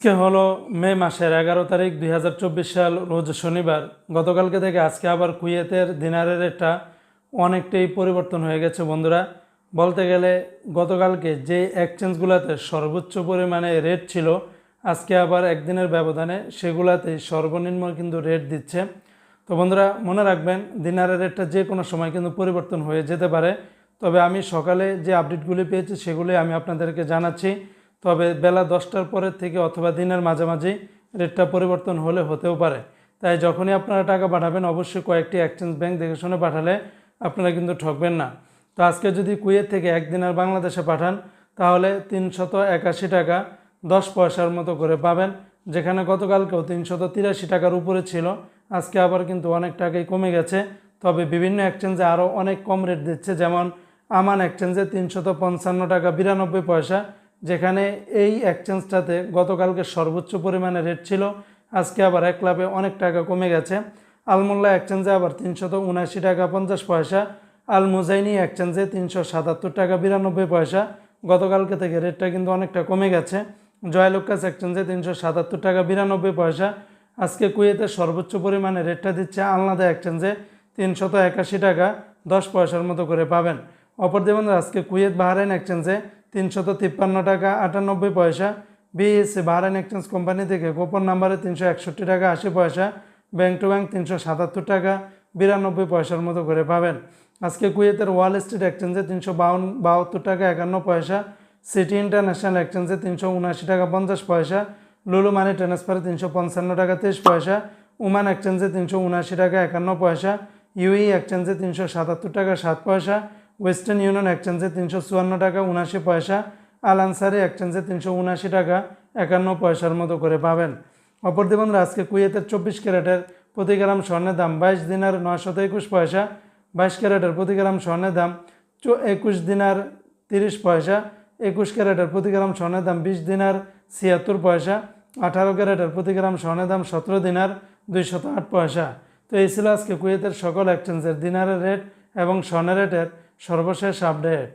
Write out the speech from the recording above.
আজকে হলো মে মাসের এগারো তারিখ দুই হাজার চব্বিশ সাল, রোজ শনিবার। গতকালকে থেকে আজকে আবার কুয়েতের দিনারের রেটটা অনেকটাই পরিবর্তন হয়ে গেছে বন্ধুরা। বলতে গেলে গতকালকে যে এক্সচেঞ্জগুলোতে সর্বোচ্চ পরিমাণে রেট ছিল, আজকে আবার একদিনের ব্যবধানে সেগুলাতে সর্বনিম্ন কিন্তু রেট দিচ্ছে। তো বন্ধুরা, মনে রাখবেন, দিনারের রেটটা যে কোনো সময় কিন্তু পরিবর্তন হয়ে যেতে পারে। তবে আমি সকালে যে আপডেটগুলি পেয়েছি, সেগুলি আমি আপনাদেরকে জানাচ্ছি। তবে বেলা দশটার পরের থেকে অথবা দিনের মাঝামাঝি রেটটা পরিবর্তন হলে হতেও পারে। তাই যখনই আপনারা টাকা পাঠাবেন, অবশ্যই কয়েকটি এক্সচেঞ্জ ব্যাংক দেখে শুনে পাঠালে আপনারা কিন্তু ঠকবেন না। তো আজকে যদি কুয়েত থেকে একদিনের বাংলাদেশে পাঠান, তাহলে তিনশত একাশি টাকা দশ পয়সার মতো করে পাবেন, যেখানে গতকালকেও তিনশত তিরাশি টাকার উপরে ছিল। আজকে আবার কিন্তু অনেক টাকাই কমে গেছে। তবে বিভিন্ন এক্সচেঞ্জে আরও অনেক কম রেট দিচ্ছে, যেমন আমান এক্সচেঞ্জে তিনশত পঞ্চান্ন টাকা বিরানব্বই পয়সা যেখানে এই এক্সচেঞ্জটাতে গতকালকে সর্বোচ্চ পরিমাণে রেট ছিল, আজকে আবার এক লাভে অনেক টাকা কমে গেছে। আলমোল্লা এক্সচেঞ্জে আবার তিনশত উনআশি টাকা পঞ্চাশ পয়সা আল মুজাইনি এক্সচেঞ্জে তিনশো সাতাত্তর টাকা বিরানব্বই পয়সা। গতকালকে থেকে রেটটা কিন্তু অনেকটা কমে গেছে। জয়লুকাস এক্সচেঞ্জে তিনশো সাতাত্তর টাকা বিরানব্বই পয়সা। আজকে কুয়েতে সর্বোচ্চ পরিমাণে রেটটা দিচ্ছে আলনাদা এক্সচেঞ্জে তিনশত একাশি টাকা, দশ পয়সার মতো করে পাবেন। অপর দেবেন আজকে কুয়েত বাহারাইন এক্সচেঞ্জে তিনশত তিপ্পান্ন টাকা, আটানব্বই পয়সা। বিএসসি বাহারাইন এক্সচেঞ্জ কোম্পানি থেকে গোপন নাম্বারে তিনশো একষট্টি টাকা, আশি পয়সা। ব্যাংক টু ব্যাংক তিনশো সাতাত্তর টাকা, বিরানব্বই পয়সার মতো করে পাবেন। আজকে কুয়েতের ওয়াল স্ট্রিট এক্সচেঞ্জে তিনশো বাউন, বাহাত্তর টাকা, একান্ন পয়সা। সিটি ইন্টারন্যাশনাল এক্সচেঞ্জে তিনশো উনআশি টাকা, পঞ্চাশ পয়সা। লুলু মানি ট্রান্সফারে তিনশো পঞ্চান্ন টাকা, তেইশ পয়সা। উমান এক্সচেঞ্জে তিনশো উনআশি টাকা, একান্ন পয়সা। ইউই এক্সচেঞ্জে তিনশো সাতাত্তর টাকা, সাত পয়সা। ওয়েস্টার্ন ইউনিয়ন এক্সচেঞ্জে তিনশো চুয়ান্ন টাকা উনাশি পয়সা। আল আনসারি এক্সচেঞ্জে তিনশো উনাশি টাকা, একান্ন পয়সার মতো করে পাবেন। অপর বন্ধুরা, আজকে কুয়েতের চব্বিশ ক্যারেটের প্রতি গ্রাম স্বর্ণের দাম বাইশ দিনার নয়শত একুশ পয়সা। বাইশ ক্যারেটের প্রতি গ্রাম স্বর্ণের দাম একুশ দিনার তিরিশ পয়সা। একুশ ক্যারেটের প্রতি গ্রাম স্বর্ণের দাম বিশ দিনার ছিয়াত্তর পয়সা। আঠারো ক্যারেটের প্রতি গ্রাম স্বর্ণের দাম সতেরো দিনার দুইশত আট পয়সা। তো এই ছিল আজকে কুয়েতের সকল এক্সচেঞ্জের দিনারের রেট এবং স্বর্ণের রেটের সর্বশেষ আপডেট